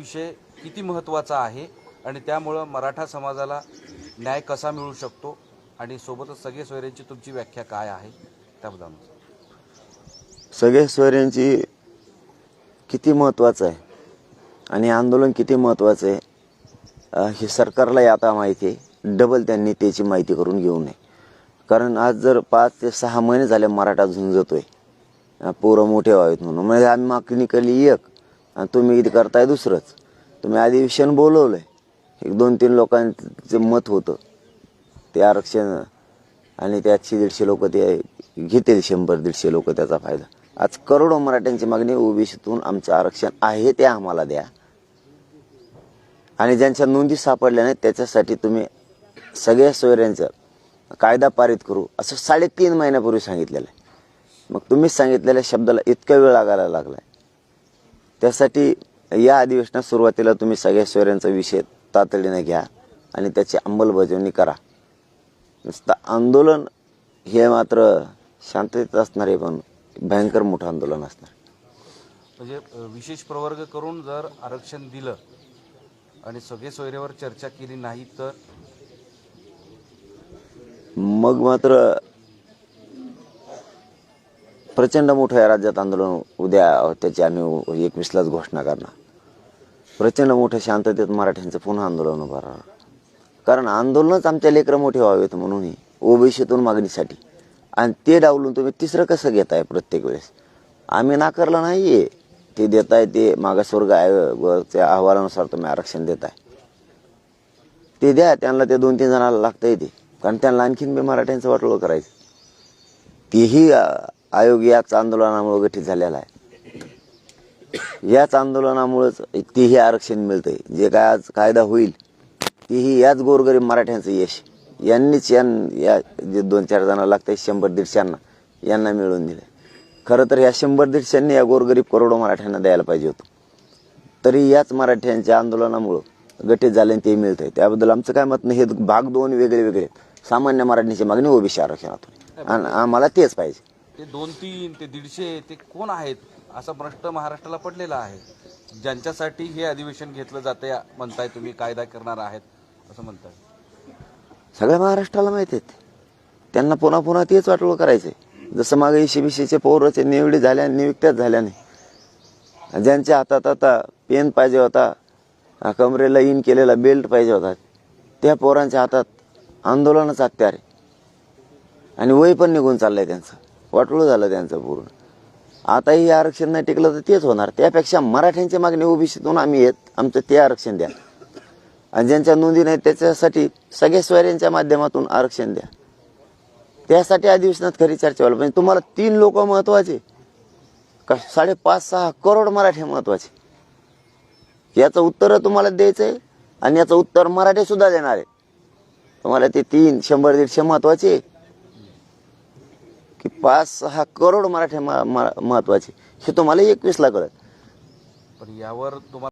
विषय किती महत्त्वाचा आहे आणि त्यामुळं मराठा समाजाला न्याय कसा मिळू शकतो आणि सोबतच सगळे सोयऱ्यांची तुमची व्याख्या काय आहे त्याबद्दल सगळे सोयऱ्यांची किती महत्त्वाचं आहे आणि आंदोलन किती महत्त्वाचं आहे हे सरकारलाही आता माहिती आहे. डबल त्यांनी त्याची माहिती करून घेऊ नये. कारण आज जर पाच ते सहा महिने झाले मराठा झुंजतोय पोरं मोठे व्हावेत म्हणून. म्हणजे आम्ही मागणी केली एक आणि तुम्ही इथे करताय दुसरंच. तुम्ही अधिवेशन बोलवलं आहे एक दोन तीन लोकांचं मत होतं. ते आरक्षण आणि त्यातशे दीडशे लोक ते घेतील शंभर दीडशे लोक त्याचा फायदा. आज करोडो मराठ्यांची मागणी ओबीसीतून आमचं आरक्षण आहे ते आम्हाला द्या. आणि ज्यांच्या नोंदी सापडल्या नाहीत त्याच्यासाठी तुम्ही सगळ्या सोयऱ्यांचं कायदा पारित करू असं साडेतीन महिन्यापूर्वी सांगितलेलं आहे. मग तुम्हीच सांगितलेल्या शब्दाला इतका वेळ लागायला लागला आहे त्यासाठी या अधिवेशनात सुरुवातीला तुम्ही सगळ्या सोयऱ्यांचा विषय तातडीने घ्या आणि त्याची अंमलबजावणी करा. नुसतं आंदोलन हे मात्र शांततेत असणार आहे पण भयंकर मोठं आंदोलन असणार. म्हणजे विशेष प्रवर्ग करून जर आरक्षण दिलं आणि सगळे सोयऱ्यावर चर्चा केली नाही तर? मग मात्र प्रचंड मोठं या राज्यात आंदोलन उद्या त्याची आम्ही एकवीसलाच घोषणा करणार. प्रचंड मोठ्या शांततेत मराठ्यांचं पुन्हा आंदोलन उभं राहणार. कारण आंदोलनच आमच्या लेकरं मोठे व्हावेत म्हणून ओबीसीतून मागणीसाठी. आणि ते डावलून तुम्ही तिसरं कसं घेताय प्रत्येक वेळेस? आम्ही नाकारलं नाही आहे ते देताय ते मागासवर्ग आयोगाच्या अहवालानुसार तुम्ही आरक्षण देताय. ते द्या त्यांना ते दोन तीन जणांना लागता येते कारण त्यांना आणखीन बी मराठ्यांचं वाटोळं करायचं. तेही आयोग याच आंदोलनामुळे गठीत झालेला आहे. याच आंदोलनामुळेच तेही आरक्षण मिळतंय. जे काय आज कायदा होईल तेही याच गोरगरीब मराठ्यांचं यश. यांनीच यां या जे दोन चार जणांना लागतंय शंभर दीडशेंना यांना मिळवून दिलं खरं तर या शंभर दीडशेंनी या गोरगरीब करोडो मराठ्यांना द्यायला पाहिजे होतं. तरी याच मराठ्यांच्या आंदोलनामुळं गठीत झाल्याने ते मिळतंय. त्याबद्दल आमचं काय मत नाही. हे भाग दोन वेगळे वेगळे सामान्य मराठीची मागणी ओबीसी आरक्षणातून. आणि आम्हाला तेच पाहिजे. ते दोन तीन ते दीडशे ते कोण आहेत असा प्रश्न महाराष्ट्राला पडलेला आहे. ज्यांच्यासाठी हे अधिवेशन घेतलं जाते म्हणताय तुम्ही कायदा करणार आहेत असं म्हणताय. सगळ्या महाराष्ट्राला माहिती आहेत. त्यांना पुन्हा पुन्हा तेच वाटोळ करायचंय. जसं मागे ईशीबीसीचे पोरचे निवडी झाल्या नियुक्त्याच झाल्या नाही. ज्यांच्या हातात आता पेन पाहिजे होता कमरेला इन केलेला बेल्ट पाहिजे होता त्या पोरांच्या हातात आंदोलनच हत्यार आहे आणि वय पण निघून चाललंय त्यांचं. वाटोळं झालं त्यांचं पूर्ण. आताही हे आरक्षण नाही टिकलं तर तेच होणार. त्यापेक्षा मराठ्यांची मागणी ओबीसीतून आम्ही येत आमचं ते आरक्षण द्या. आणि ज्यांच्या नोंदी नाही त्याच्यासाठी सगळ्या स्वाऱ्यांच्या माध्यमातून आरक्षण द्या. त्यासाठी अधिवेशनात खरी चर्चा व्हायला पाहिजे. तुम्हाला तीन लोक महत्त्वाचे. का साडेपाच सहा करोड मराठी महत्त्वाचे. याचं उत्तर तुम्हाला द्यायचं आहे आणि याचं उत्तर मराठी सुद्धा देणार आहे तुम्हाला ते तीन शंभर दीडशे महत्त्वाचे. की पाच सहा करोड मराठी महत्त्वाचे. हे तुम्हाला एकवीसला कळत पण यावर तुम्हाला